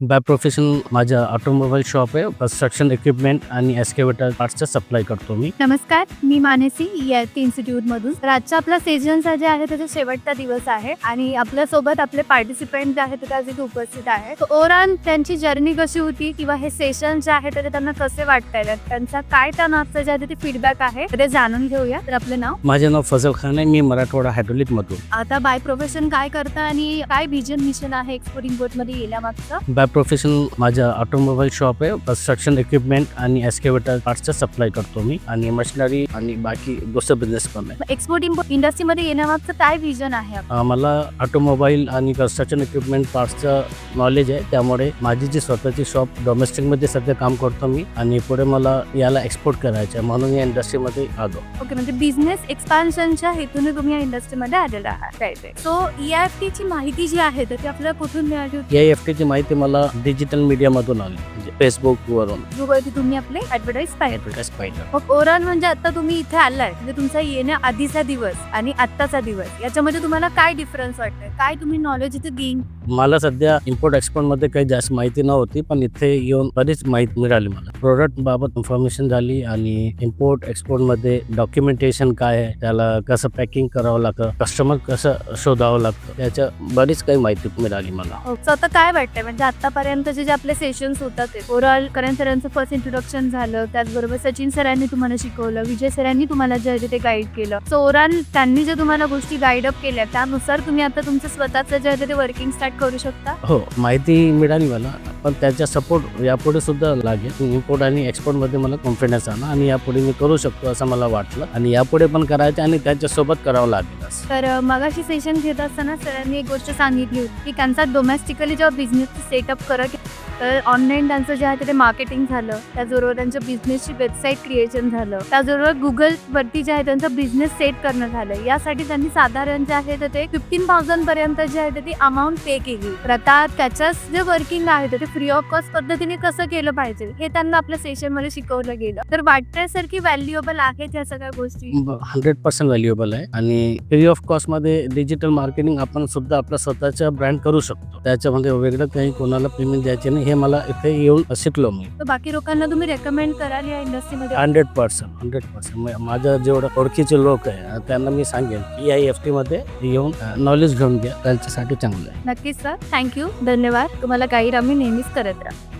Bye profession माझं automobile shop आहे. Construction equipment आणि एस्केवेटर पार्ट्सचं सप्लाय करतो मी. नमस्कार मी मानसी EIT इन्स्टिट्यूट मधून. आजचा आपला सेशनचा जे आहे त्याचा शेवटचा दिवस आहे. आणि आपल्यासोबत आपले पार्टिसिपेंट जे आहेत ते आज इथे उपस्थित आहेत. ओव्हरऑल त्यांची जर्नी कशी होती? किंवा हे सेशन जे आहे ते त्यांना कसे वाटतायत त्यांचा काय त्या मागचं जे आहे ते फीडबॅक आहे ते जाणून घेऊया. तर आपलं नाव? माझे नाव फजल खान आहे. मी मराठवाडा हायड्रोलिक मधून. आता बाय प्रोफेशन काय करता आणि काय व्हिजन मिशन आहे एक्सपोर्ट इम्पोर्टमध्ये येण्यामागचं? बाय प्रोफेशन माझं ऑटोमोबाईल शॉप आहे. कन्स्ट्रक्शन इक्विपमेंट आणि एस्केवेटर पार्ट्सचं सप्लाय करतो मी. आणि मशिनरी आणि बाकी दुसरं बिझनेस पण आहे. एक्सपोर्ट इम्पोर्ट इंडस्ट्रीमध्ये येण्यामागचं काय व्हिजन आहे? मला ऑटोमोबाईल आणि कन्स्ट्रक्शन इक्विपमेंट पार्ट्सचं नॉलेज आहे. त्यामुळे माझी जी स्वतःची शॉप डोमेस्टिकमध्ये सध्या काम करतो मी. आणि पुढे मला याला एक्सपोर्ट करायचं आहे. म्हणून या इंडस्ट्रीमध्ये आलो. ओके म्हणजे बिझनेस एक्सपान्शनच्या हेतूने तुम्ही या इंडस्ट्रीमध्ये आलेला आहात. सो ई एफ ची माहिती जी आहे तर ती आपल्याला कुठून मिळाली होती? या एफ टीची माहिती मला डिजिटल मीडियामधून आली म्हणजे फेसबुकवरून गुगलवरती तुम्ही आपले ऍडव्हर्टाईज पाहिजे पाहिलं मग ओव्हरऑल म्हणजे आता तुम्ही इथे आलाय म्हणजे तुमचा येण्या आधीचा दिवस आणि आत्ताचा दिवस याच्यामध्ये तुम्हाला काय डिफरन्स वाटतंय? काय तुम्ही नॉलेज इथे गेन मला सध्या इम्पोर्ट एक्सपोर्टमध्ये काही जास्त माहिती नव्हती पण इथे येऊन बरीच माहिती मिळाली मला. प्रोडक्ट बाबत इन्फॉर्मेशन झाली आणि इम्पोर्ट एक्सपोर्टमध्ये डॉक्युमेंटेशन काय आहे त्याला कसं पॅकिंग करावं लागतं कस्टमर कसं शोधावं लागतं त्याच्या बरीच काही माहिती मिळाली मला. सो आता काय वाटतंय? म्हणजे आतापर्यंतचे जे आपले सेशन्स होतात ते ओव्हरऑल करण सरांचं फर्स्ट इंट्रोडक्शन झालं त्याचबरोबर सचिन सरांनी तुम्हाला शिकवलं विजय सरांनी तुम्हाला जे आहे ते गाईड केलं. सो ओव्हरऑल त्यांनी जे तुम्हाला गोष्टी गाईड अप केल्या त्यानुसार तुम्ही आता तुमचं स्वतःचं जे आहे ते वर्किंग स्टार्ट करू शकता? हो माहिती मिळाली मला. पण त्याचा सपोर्ट यापुढे सुद्धा लागेल. इम्पोर्ट आणि एक्सपोर्टमध्ये मला कॉन्फिडन्स आला आणि यापुढे मी करू शकतो असं मला वाटलं. आणि यापुढे पण करायचं आणि त्याच्यासोबत करावं लागेल तर मगाशी सेशन घेत असताना सरांनी एक गोष्ट सांगितली होती की त्यांचा डोमेस्टिकली जेव्हा बिझनेस सेटअप करत तर ऑनलाईन त्यांचं जे आहे ते मार्केटिंग झालं. त्याचबरोबर त्यांच्या बिझनेसची वेबसाईट क्रिएशन झालं. त्याचबरोबर गुगल वरती जे आहे त्यांचं बिझनेस सेट करणं झालं. यासाठी त्यांनी साधारण जे आहे तर ते फिफ्टीन थाउजंड पर्यंत जे आहे ते ती अमाऊंट पे केली. तर आता त्याच्याच जे वर्किंग आहे तर ते फ्री ऑफ कॉस्ट पद्धतीने कसं केलं पाहिजे हे त्यांना आपल्या सेशनमध्ये शिकवलं गेलं. तर वाटतंय सर की व्हॅल्युएबल आहेत या सगळ्या गोष्टी? हंड्रेड पर्सेंट व्हॅल्युएबल आहे. आणि फ्री ऑफ कॉस्टमध्ये डिजिटल मार्केटिंग आपण सुद्धा आपल्या स्वतःच्या ब्रँड करू शकतो. त्याच्यामध्ये वेगळं काही कोणाला पेमेंट द्यायचे नाही. हे मला इथे येऊन शिकलो मी. तर बाकी लोकांना तुम्ही रेकमेंड कराल या इंडस्ट्रीमध्ये हंड्रेड पर्सेंट हंड्रेड पर्सेंट माझं जेवढं ओळखीचे लोक आहे त्यांना मी सांगेन की आय एफ टीमध्ये येऊन नॉलेज घेऊन घ्या. त्यांच्यासाठी चांगलं आहे. नक्कीच सर थँक्यू धन्यवाद. तुम्हाला गाईड आम्ही नेहमीच करत राहा.